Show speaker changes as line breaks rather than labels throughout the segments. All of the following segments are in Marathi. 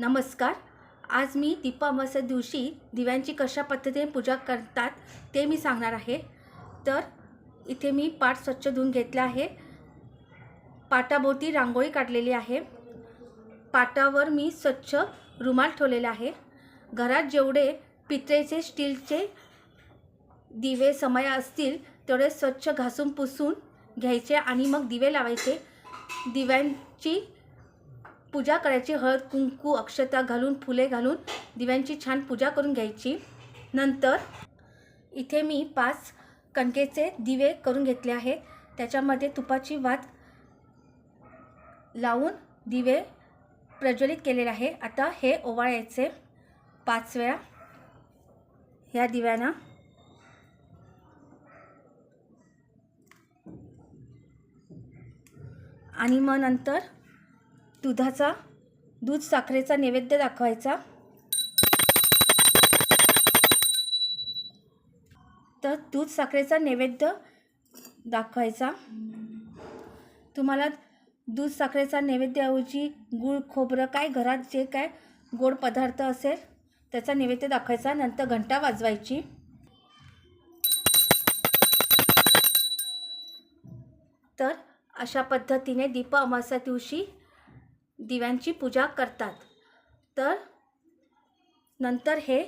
नमस्कार. आज मी दीपा अमावस्या दिवशी दिव्यांची कशा पद्धतीने पूजा करतात ते मी सांगणार आहे. तर इथे मी पाट स्वच्छ धुवून घेतला आहे. पाटाभोवती रांगोळी काढलेली आहे. पाटावर मी स्वच्छ रुमाल ठेवलेला आहे. घरात जेवढे पितळेचे स्टीलचे दिवे समय असतील तेवढे स्वच्छ घासून पुसून घ्यायचे आणि मग दिवे लावायचे. दिव्यांची पूजा करायची हळद कुंकू अक्षता घालून फुले घालून दिव्यांची छान पूजा करून घ्यायची. नंतर इथे मी पाच कणकेचे दिवे करून घेतले आहे त्याच्यामध्ये तुपाची वात लावून दिवे प्रज्वलित केलेले आहे आता हे ओवाळायचे पाच वेळा. ह्या दिव्यांना आणि मग नंतर दुधाचा दूध साखरेचा नैवेद्य दाखवायचा. तर दूध साखरेचा नैवेद्य दाखवायचा. तुम्हाला दूध साखरेचा नैवेद्याऐवजी गूळ खोबरं काय घरात जे काय गोड पदार्थ असेल त्याचा नैवेद्य दाखवायचा. नंतर घंटा वाजवायची. तर अशा पद्धतीने दीप अमावस्या दिवशी दिव्यांची पूजा करतात. तर नंतर हे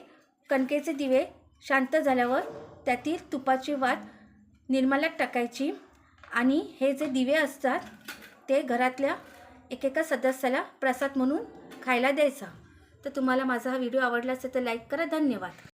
कणकेचे दिवे शांत झाल्यावर त्यातील तुपाची वात निर्माल्यात टाकायची आणि हे जे दिवे असतात ते घरातल्या एकेका सदस्याला प्रसाद म्हणून खायला द्यायचा. तर तुम्हाला माझा हा व्हिडिओ आवडला असेल तर लाईक करा. धन्यवाद.